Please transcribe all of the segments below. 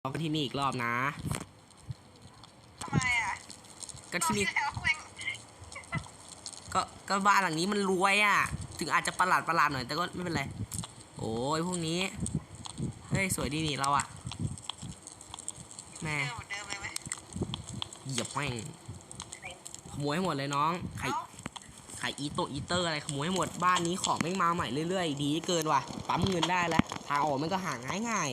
เรากันที่นี่อีกรอบนะ ทำไมอะก็ที่นี่ รอบแล้วแม่งก็ก็บ้านหลังนี้มันรวยอะ ถึงอาจจะประหลาดประหลาดหน่อยแต่ก็ไม่เป็นไร โอ้ยพวกนี้ เฮ้ย สวยดีนี่เราอะ แม่เดิมเหมือนเดิมเลยไหมเหยียบแม่งขโมยให้หมดเลยน้อง ใคร เอ้าขายอีโตอีเตอร์อะไรขโมยให้หมดบ้านนี้ของแม่งมาใหม่เรื่อยๆ ดีเกินว่ะปั๊มเงินได้แล้วทางออกมันก็หาง่าย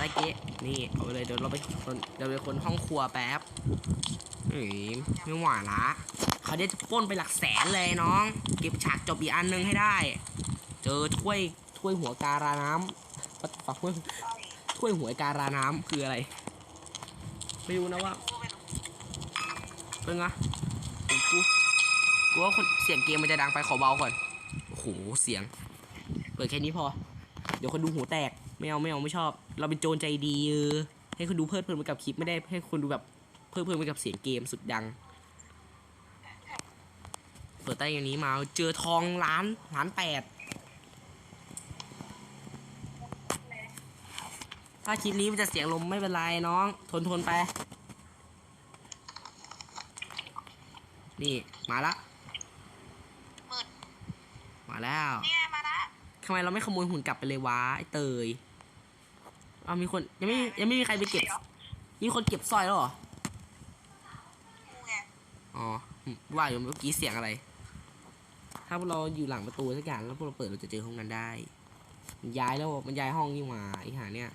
ง่ายๆไปเก๊นี่เอาไปเลยเดี๋ยวเราไปคนเดี๋ยวไปคนห้องครัวแป๊บเฮ้ยไม่ไหวละเขาจะป้นไปหลักแสนเลยน้อง เก็บฉากจบอีกอันนึงให้ได้ เจอถ้วยถ้วยหัวการาน้ำปัดปักถ้วยถ้วยหัวการาน้ำคืออะไรไม่รู้นะว่าเป็นไงกูกูว่าคนเสียงเกมมันจะดังไปขอเบาก่อนโอ้โหเสียง เปิดแค่นี้พอ เดี๋ยวคนดูหูแตกไม่เอาไม่เอาไม่ชอบ เราเป็นโจรใจดีเออให้คนดูเพลิดเพลินไปกับคลิปไม่ได้ให้คนดูแบบเพลิดเพลินไปกับเสียงเกมสุดดัง เปิดใต้อย่างนี้มาเจอทองล้านล้านแปดถ้าคลิปนี้มันจะเสียงลมไม่เป็นไรน้อง ทนทนไป นี่มาละมืดมาแล้วนี่ไงมาละทำไมเราไม่ขโมยหุ่นกลับไปเลยวะไอ้เตยเอามีคนยังไม่ยังไม่มีใครไปเก็บมีคนเก็บสร้อยแล้วเหรอ กูไงอ๋อว่าอยู่เมื่อกี้เสียงอะไร ถ้าพวกเราอยู่หลังประตูสักอย่างแล้วพวกเราเปิดเราจะเจอห้องนั้นได้ มันย้ายแล้วมันย้ายห้องนี่มาไอ้หาเนี่ย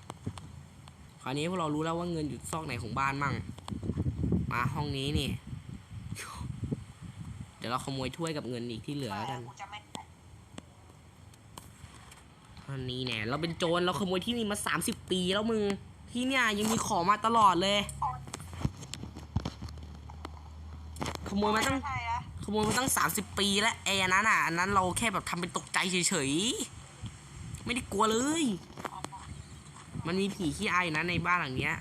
คราวนี้พวกเรารู้แล้วว่าเงินอยู่ซอกไหนของบ้านมั่ง มาห้องนี้นี่ เดี๋ยวเราขโมยถ้วยกับเงินอีกที่เหลือแล้วกัน กูจะไม่ อันนี้แน่เราเป็นโจรเราขโมยที่นี่มาสามสิบปีแล้วมึง ที่เนี่ยยังมีของมาตลอดเลย ขโมยมาตั้ง ขโมยมาตั้งสามสิบปีแล้วไอ้อันนั้นอะอันนั้นเราแค่แบบทำเป็นตกใจเฉยๆ ไม่ได้กลัวเลย มันมีผีขี้อายนะในบ้านหลังเนี้ย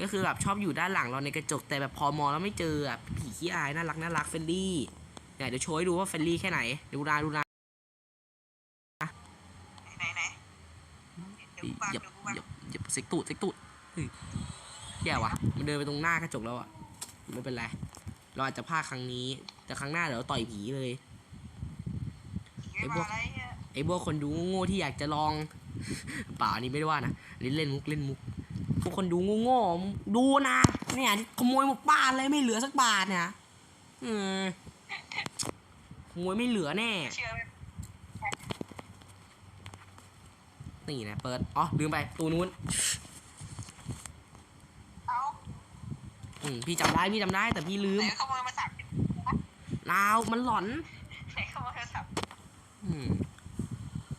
ก็คือแบบชอบอยู่ด้านหลังเราในกระจกแต่แบบพอมองแล้วไม่เจออะผีขี้อายน่ารักน่ารักเฟรนลี่เนี่ยเดี๋ยวโชว์ให้ดูว่าเฟรนลี่แค่ไหนดูนาดูนา ไหนไหน เดี๋ยวกูวางเหยียบเดี๋ยวกูวางเหยียบเหยียบเซ็กตูดเซ็กตูดเฮ้ยแย่ว่ะมันเดินไปตรงหน้ากระจกแล้วอะไม่เป็นไร เราอาจจะพลาดครั้งนี้ แต่ครั้งหน้าเดี๋ยวเราต่อยผีเลยไอ้ไอ้พพววกกอะไรเนี่ยไอ้พวกคนดูโง่ๆที่อยากจะลองเปล่าอันนี้ไม่ได้ว่านะอันนี้เล่นมุกเล่นมุกพวกคนดูโง่ๆดูนะ เนี่ยขโมยหมดบ้านเลยไม่เหลือสักบาทเนี่ยอืมขโมยไม่เหลือแน่ เชื่อไหม นี่นะเปิด อ๋อ ลืมไปตูนู้นเอ้าอืมพี่จำได้ พี่จำได้ แต่พี่ลืมไหนขโมยมาสับลาวมันหลอนไหนขโมยมาสับอืม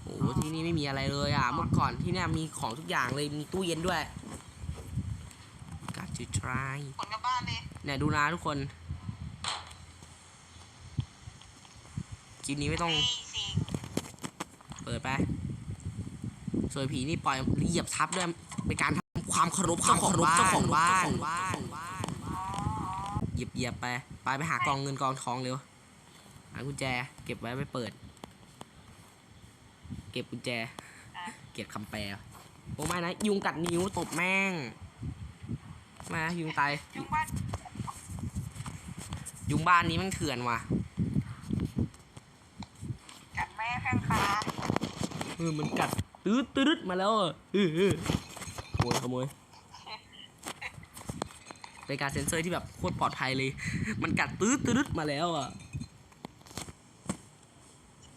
โอ้โหที่นี่ไม่มีอะไรเลยอะ เมื่อก่อนที่เนี่ยมีของทุกอย่างเลย มีตู้เย็นด้วยกัดจูทรายขนกลับบ้านเลยเนี่ยดูนะทุกคนคลิปนี้ไม่ต้องไอ้สิเปิดไป สวยผีนี่ปล่อยเหยียบทับด้วยเป็นการทำความเคารพเจ้าของบ้านเจ้าของบ้านเหยียบเหยียบไป ไปไปหากองเงินกองทองเร็วหากุญแจ เก็บไว้ไม่เปิด เก็บกุญแจ เก็บคำแปลโอ้ไม่นะ ยุงกัดนิ้วตบแม่ง มายุงตายยุงบ้านยุงบ้านนี้มันเถื่อนว่ะกัดแม่ข้างคาเออมันกัด ตืดตืดมาแล้วอะเออเออขโมยขโมยเป็นการเซ็นเซอร์ที่แบบโคตรปลอดภัยเลย มันกัดตืดตืดมาแล้วอะ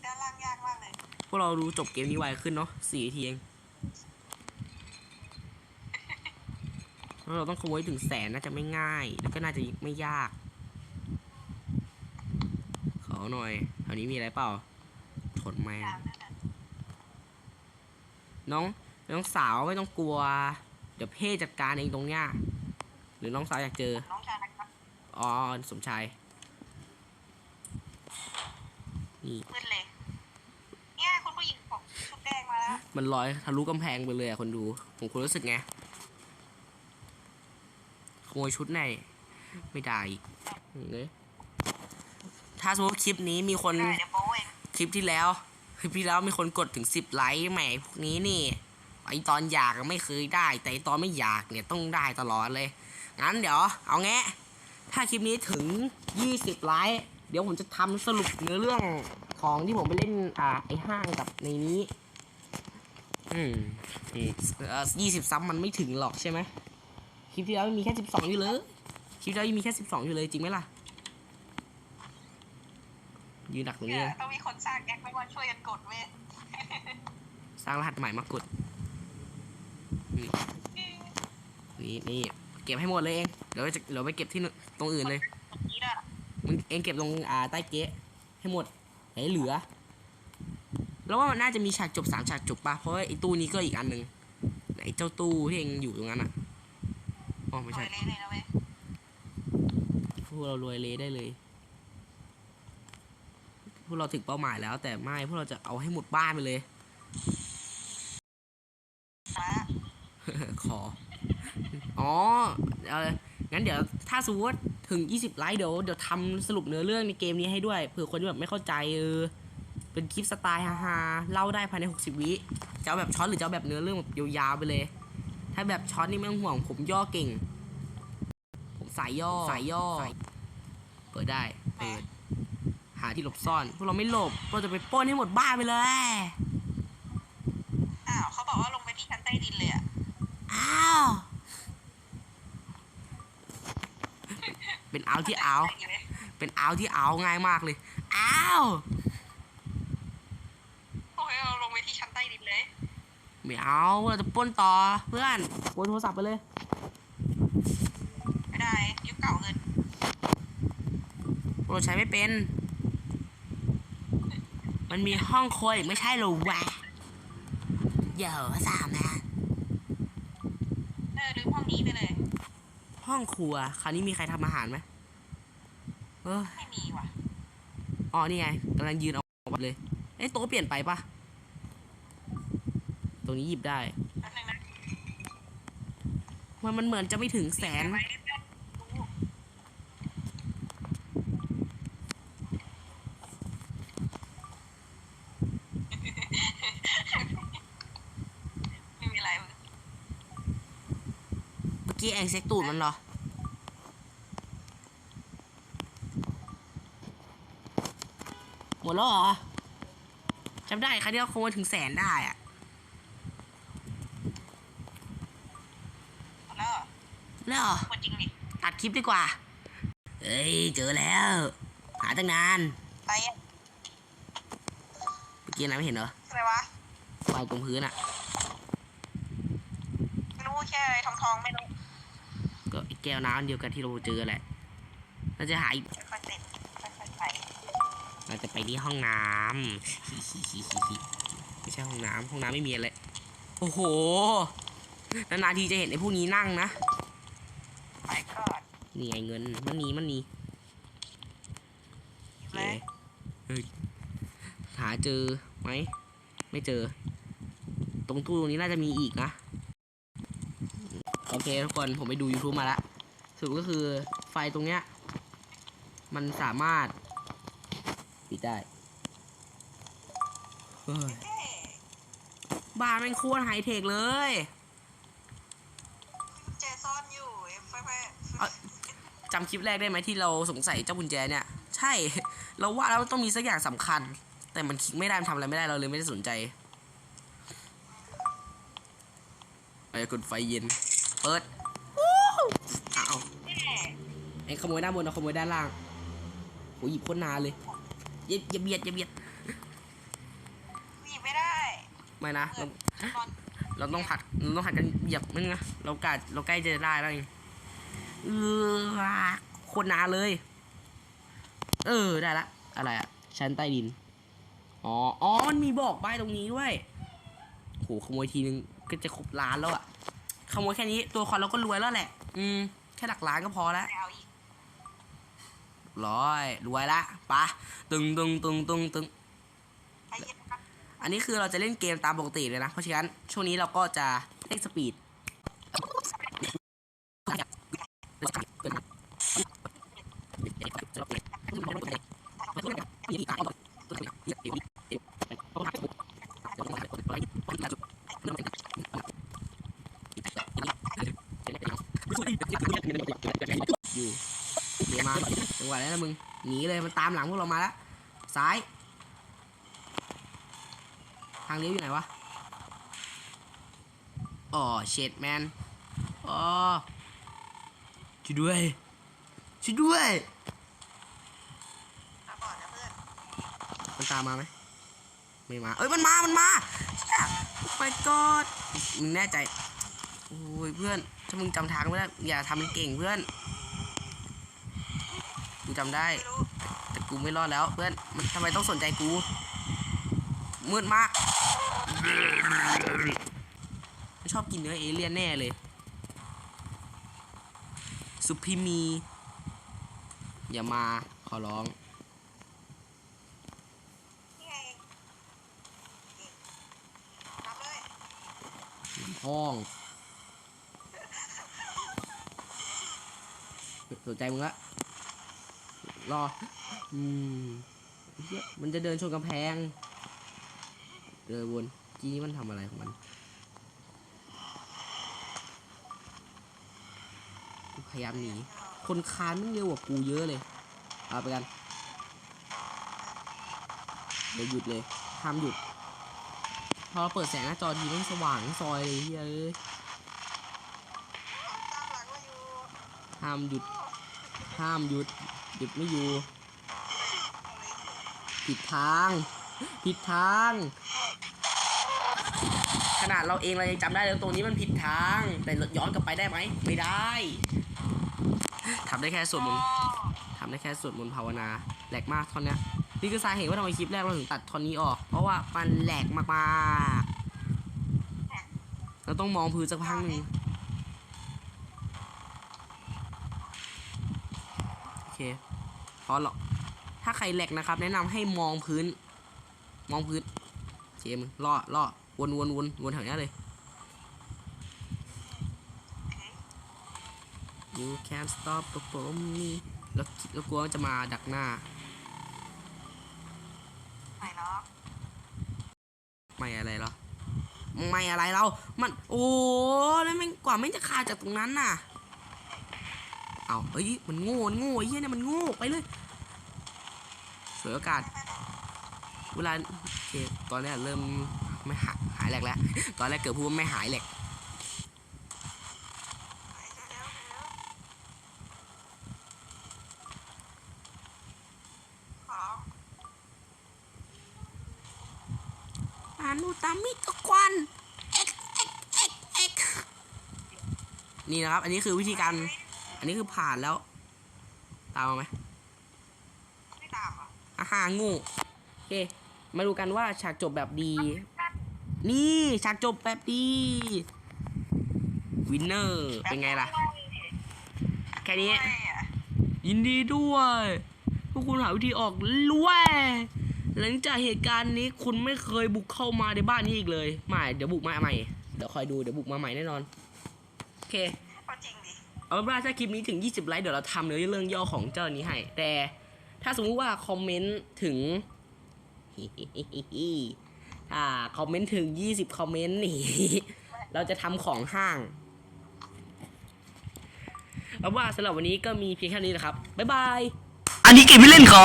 ด้านล่างยากมากเลยพวกเราดูจบเกมนี้ไวขึ้นเนาะสี่นาทีเองแล้วเราต้องขโมยถึงแสนน่าจะไม่ง่าย แล้วก็น่าจะไม่ยาก ขอหน่อยแถวนี้มีอะไรเปล่าถดแมงตาม นั้นน่ะน้องน้องสาวไม่ต้องกลัว เดี๋ยวเพ่จัดการเองตรงเนี้ยหรือน้องสาวอยากเจอ น้องชายนะครับอ๋อสมชายนี่มืดเลยเนี่ยคุณผู้หญิงผมชุดแดงมาแล้วมันลอยทะลุกำแพงไปเลยอะคนดู ผมคุณรู้สึกไงขโมยชุดไหนไม่ได้อีกเอ้ยถ้าสมมติคลิปนี้มีคน ได้เดี๋ยวโป้เอง คลิปที่แล้ว คลิปที่แล้วมีคนกดถึงสิบไลค์แหมพวกนี้นี่ไปไอตอนอยากอะไม่เคยได้ แต่ไอ้ตอนไม่อยากเนี่ยต้องได้ตลอดเลย งั้นเดี๋ยว เอาแงะถ้าคลิปนี้ถึง20ไลค์เดี๋ยวผมจะทำสรุปเนื้อเรื่องของที่ผมไปเล่นอ่าไอห้างกับในนี้ อืมอืมเอ่อยี่สิบซับมันไม่ถึงหรอกใช่ไหมคลิปที่แล้วมีแค่สิบสองอยู่เลย คลิปที่แล้วยังมีแค่สิบสองอยู่เลยจริงไหมล่ะ ยืนดักตรงนี้เนี่ยเลยต้องมีคนสร้างแก๊กไม่ว่าช่วยกันกดเว้ยสร้างรหัสใหม่มากดนี่นี่เก็บให้หมดเลยเองเดี๋ยวจะเดี๋ยวไปเก็บที่นู่นตรงอื่นเลยนี่น่ะมึงเองเก็บตรงอ่าใต้เก๊ะให้หมดไหนเหลือ แล้วว่ามันน่าจะมีฉากจบสามฉากจบปะเพราะว่าไอ้ตู้นี้ก็อีกอันหนึ่งไอ้เจ้าตู้ที่เองอยู่ตรงนั้นอะอ๋อไม่รวใช่ยเลยเลยนะเว้ยพวกเรารวยเลยได้เลยพ วกเราถึงเป้าหมายแล้ว แต่ไม่พวกเราจะเอาให้หมดบ้านไปเลยมาขอ อ๋อเอองั้นเดี๋ยวถ้าสมมติว่าถึง 20 ไลค์เดี๋ยวเดี๋ยวทำสรุปเนื้อเรื่องในเกมนี้ให้ด้วยเผื่อคนที่แบบไม่เข้าใจเออเป็นคลิปสไตล์ฮาๆเล่าได้ภายใน 60 วิจะเอาแบบช็อตหรือจะเอาแบบเนื้อเรื่องแบบยาวๆไปเลย ถ้าแบบช็อตนี่ไม่ต้องห่วงผมย่อเก่ง ผมสายย่อสายย่อ เปิดได้ เปิด หาที่หลบซ่อน พวกเราไม่หลบพวกเราจะไปปล้นให้หมดบ้านไปเลย อ้าวเขาบอกว่าลงไปที่ชั้นใต้ดินเลยอะอ้าว เป็นเอาที่เอา เป็นเอาที่เอาง่ายมากเลยอ้าวโอ้ยเราลงไปที่ชั้นใต้ดินเลยไม่เอาเราจะปล้นต่อเพื่อนปล้นโทรศัพท์ไปเลย ไม่ได้ยุคเก่าเกิน เราใช้ไม่เป็น มันมีห้องครัวอีกไม่ใช่เหรอวะเดี๋ยวสามนะ เออลืมห้องนี้ไปเลย ห้องครัว คราวนี้มีใครทำอาหารไหมเออไม่มีว่ะ อ๋อ นี่ไงกำลังยืนเอาออกมาเลยเอ้ยโต๊ะเปลี่ยนไปปะตรงนี้หยิบได้ แป๊บนึงนะมันมันเหมือนจะไม่ถึงแสน ไว้เรื่อยๆรู้ไม่มีอะไรมึง เมื่อ กี้แองเซ็กตูดมันเหรอ หมดแล้วเหรอจำได้ครั้งที่เราคงมาถึงแสนได้อะหมดแล้วเหรอแล้วเหรอหมดจริงดิตัดคลิปดีกว่า เอ้ย เจอแล้ว หาตั้งนานไปอะเมื่อกี้นะไม่เห็นเหรออะไรวะวางตรงพื้นอะไม่รู้แค่ทองทองๆไม่รู้ ก็ไอ้แก้วน้ำอันเดียวกันที่เราเจอแหละเราจะหาอีกค่อยๆเสร็จค่อยๆไปเราจะไปที่ห้องน้ำฮิฮิฮิฮิฮิไม่ใช่ห้องน้ำห้องน้ำไม่มีอะไรโอ้โหนานๆทีจะเห็นไอ้พวกนี้นั่งนะไปก่อนนี่ไงเงินมันนีมันนีอยู่โอเคเลยเฮ้ยหาเจอไหมไม่เจอ ตรงตู้ตรงนี้น่าจะมีอีกนะ โอเคทุกคนผมไปดู YouTube มาแล้วสรุปก็คือไฟตรงเนี้ย มันสามารถ ปิดได้เฮ้ยเอ๊ะบ้านแม่งโคตรไฮเทคเลยกุญแจซ่อนอยู่เอ็มค่อยเอาจำคลิปแรกได้ไหมที่เราสงสัยเจ้ากุญแจเนี่ย ใช่ เราว่าแล้วต้องมีสักอย่างสำคัญ แต่มันคลิกไม่ได้มันทำอะไรไม่ได้เราเลยไม่ได้สนใจไอ้กดไฟเย็น เปิดวู้อ้าวๆเอ๊ะไอ้ขโมยด้านบนเอาขโมยด้านล่างโหหยิบโคนนานเลยอย่าอย่าเบียดอย่าเบียดหยิบไม่ได้ไม่นะเพื่เราอนตอนเราต้องผัดเราต้องผัดกันเหยียบมึงนะเรากาเราใกล้จะได้แล้วเองเออโคตรนานเลย เออได้ละอะไรอะชั้นใต้ดินอ๋ออ๋อมันมีบอกใบตรงนี้ด้วยโหขโมยทีนึงก็จะครบล้านแล้วอะ ขโมยแค่นี้ตัวคอนเราก็รวยแล้วแหละ อืม แค่หลักล้านก็พอแล้วร้อยรวยละปะตึงตึงตึงตึงตึงอันนี้คือเราจะเล่นเกมตามปกติเลยนะ เพราะฉะนั้นช่วงนี้เราก็จะเล่นสปีด อยู่เดี๋ยวมาจังหวะนั้นะมึงหนีเลยมันตามหลังพวกเรามาแล้วซ้าย ทางเลี้ยวอยู่ไหนวะอ๋อเชดแมนอ๋อช่วยด้วยช่วยด้วยมันตามมาไหมไม่มา เอ้ย มันมา มันมาไปกอดมึงแน่ใจ โอ้ย เพื่อน ถ้ามึงจำทางไม่ได้อย่าทำเป็นเก่งเพื่อน กูจำได้ แต่กูไม่รอดแล้วเพื่อน มันทำไมต้องสนใจกู มืดมากมันชอบกินเนื้อเอเลี่ยนแน่เลย สุพิมี อย่ามาขอร้องห้อง สนใจมึงละรอ อืมเหี้ยมันจะเดินชนกำแพง เดินวนจีนี่มันทำอะไรของมันพยายามหนี คนคานมันเร็วกว่ากูเยอะเลย เอาไปกัน เดี๋ยวหยุดเลยห้ามหยุด พอเปิดแสงหน้าจอทีมันสว่างซอยเลยเฮ้ยเอ้ยตามหลังมาอยู่ห้ามหยุด ห้ามหยุด หยุดไม่อยู่ ผิดทาง ผิดทาง ขนาดเราเองเรายังจำได้เลยว่าตรงนี้มันผิดทาง แต่ย้อนกลับไปได้ไหม ไม่ได้ทำได้แค่สวดมนต์ทำได้แค่สวดมนต์ภาวนาแหลกมากท่อนนี้นี่คือสาเหตุว่าทำไมคลิปแรกเราถึงตัดท่อนนี้ออก เพราะว่ามันแหลกมากๆเราต้องมองพื้นสักพักหนึ่ง โอเคพอหรอกถ้าใครแหลกนะครับ แนะนำให้มองพื้น มองพื้นเจมงล่อล่อวนวนวนวนแถวเนี้ยเลย you can't stop the from me แล้วแล้วกลัวมันจะมาดักหน้าไหนเนาะไม่อะไรหรอไม่อะไรเรา มัน โอ้แล้วแม่งกว่าไม่งจะขาดจากตรงนั้นน่ะ เอาเอ้ยมันโง่มันโง่ไอ้เหี้ยเนี่ยมันโง่ไปเลยสวยโอกาสเวลาโอเคตอนแรกเริ่มไม่หายหายแหลกแล้ว ตอนแรกเกือบพูดว่าไม่หายแหลกเร็วเร็วขอานุตามิตะควันเอ็กเอ็กเอ็กเอ็กนี่นะครับ อันนี้คือวิธีการ อันนี้คือผ่านแล้ว ตามมาไหมไม่ตามอะอาหารงูโอเค มาดูกันว่าฉากจบแบบดี นี่ฉากจบแบบดี วินเนอร์ เป็นไงล่ะ แค่นี้ไม่อะยินดีด้วย พวกคุณหาวิธีออกล้วยหลังจากเหตุการณ์นี้คุณไม่เคยบุกเข้ามาในบ้านนี้อีกเลย ไม่ เดี๋ยวบุกมาใหม่ เดี๋ยวคอยดู เดี๋ยวบุกมาใหม่แน่นอน โอเค เอาเป็นว่าถ้าคลิปนี้ถึง 20 ไลค์เดี๋ยวเราทำเนื้อเรื่องย่อของเจ้านี้ให้ แต่ถ้าสมมุติว่าคอมเมนต์ถึงถ้าคอมเมนต์ถึง 20 คอมเมนต์นี่ เราจะทำของห้างเอาว่าสำหรับวันนี้ก็มีเพียงแค่นี้นะครับ บ๊ายบาย อันนี้เกมไม่เล่นขอ